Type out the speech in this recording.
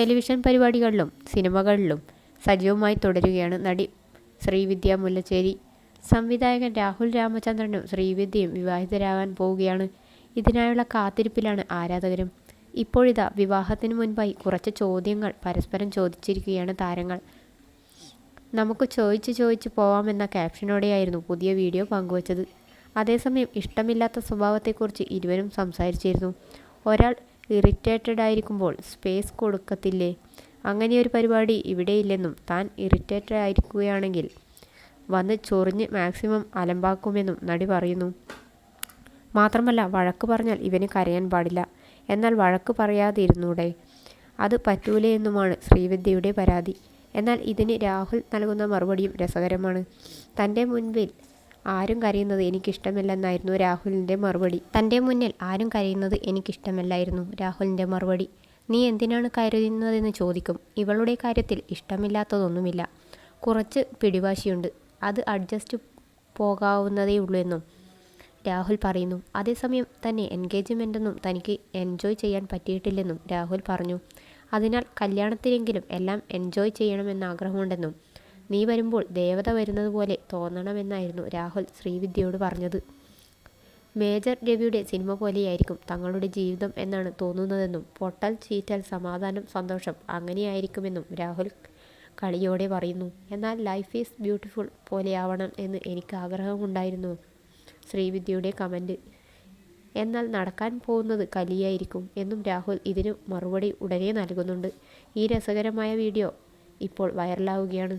Television പരിപാടികളിലും സിനിമകളിലും സജീവമായി തുടരുകയാണ് നടി ശ്രീവിദ്യ മുല്ലശ്ശേരി സംവിധായകൻ രാഹുൽ രാമചന്ദ്രനും ശ്രീവിദ്യയും വിവാഹിതരാകാൻ പോവുകയാണ്. ഇതിനായുള്ള കാത്തിരിപ്പിലാണ് ആരാധകരും. ഇപ്പോഴിതാ വിവാഹത്തിന് മുൻപായി കുറച്ച് ചോദ്യങ്ങൾ പരസ്പരം ചോദിച്ചിരിക്കുകയാണ് താരങ്ങൾ. നമുക്ക് ചോദിച്ച് ചോദിച്ച് പോവാമെന്ന ക്യാപ്ഷനോടെയായിരുന്നു പുതിയ വീഡിയോ പങ്കുവച്ചത്. അതേസമയം ഇഷ്ടമില്ലാത്ത സ്വഭാവത്തെക്കുറിച്ച് ഇരുവരും സംസാരിച്ചിരുന്നു. ഒരാൾ ഇറിറ്റേറ്റഡ് ആയിരിക്കുമ്പോൾ സ്പേസ് കൊടുക്കത്തില്ലേ? അങ്ങനെയൊരു പരിപാടി ഇവിടെയില്ലെന്നും താൻ ഇറിറ്റേറ്റഡ് ആയിരിക്കുകയാണെങ്കിൽ വന്ന് ചൊറിഞ്ഞ് മാക്സിമം അലമ്പാക്കുമെന്നും നടി പറയുന്നു. മാത്രമല്ല വഴക്ക് പറഞ്ഞാൽ ഇവന് കരയാൻ പാടില്ല. എന്നാൽ വഴക്ക് പറയാതിരുന്നൂടെ? അത് പറ്റൂലേ എന്നുമാണ് ശ്രീവിദ്യയുടെ പരാതി. എന്നാൽ ഇതിന് രാഹുൽ നൽകുന്ന മറുപടിയും രസകരമാണ്. തന്റെ മുൻപിൽ ആരും കരയുന്നത് എനിക്കിഷ്ടമില്ലെന്നായിരുന്നു രാഹുലിന്റെ മറുപടി. തന്റെ മുന്നിൽ ആരും കരയുന്നത് എനിക്കിഷ്ടമല്ലായിരുന്നു രാഹുലിന്റെ മറുപടി. നീ എന്തിനാണ് കരയുന്നതെന്ന് ചോദിക്കും. ഇവളുടെ കാര്യത്തിൽ ഇഷ്ടമില്ലാത്തതൊന്നുമില്ല. കുറച്ച് പിടിവാശിയുണ്ട്. അത് അഡ്ജസ്റ്റ് പോകാവുന്നതേ ഉള്ളൂ എന്നും രാഹുൽ പറയുന്നു. അതേസമയം തന്നെ എൻഗേജ്മെന്റൊന്നും തനിക്ക് എൻജോയ് ചെയ്യാൻ പറ്റിയിട്ടില്ലെന്നും രാഹുൽ പറഞ്ഞു. അതിനാൽ കല്യാണത്തിനെങ്കിലും എല്ലാം എൻജോയ് ചെയ്യണമെന്ന് ആഗ്രഹമുണ്ടെന്നും നീ വരുമ്പോൾ ദേവത വരുന്നത് പോലെ തോന്നണമെന്നായിരുന്നു രാഹുൽ ശ്രീവിദ്യയോട് പറഞ്ഞത്. മേജർ രവിയുടെ സിനിമ പോലെയായിരിക്കും തങ്ങളുടെ ജീവിതം എന്നാണ് തോന്നുന്നതെന്നും പൊട്ടൽ ചീറ്റൽ സമാധാനം സന്തോഷം അങ്ങനെയായിരിക്കുമെന്നും രാഹുൽ കളിയോടെ പറയുന്നു. എന്നാൽ ലൈഫ് ഈസ് ബ്യൂട്ടിഫുൾ പോലെയാവണം എന്ന് എനിക്ക് ആഗ്രഹമുണ്ടായിരുന്നു. ശ്രീവിദ്യയുടെ കമന്റ് എന്നാൽ നടക്കാൻ പോകുന്നത് കലിയായിരിക്കും എന്നും രാഹുൽ ഇതിന് മറുപടി ഉടനെ നൽകുന്നുണ്ട്. ഈ രസകരമായ വീഡിയോ ഇപ്പോൾ വൈറലാവുകയാണ്.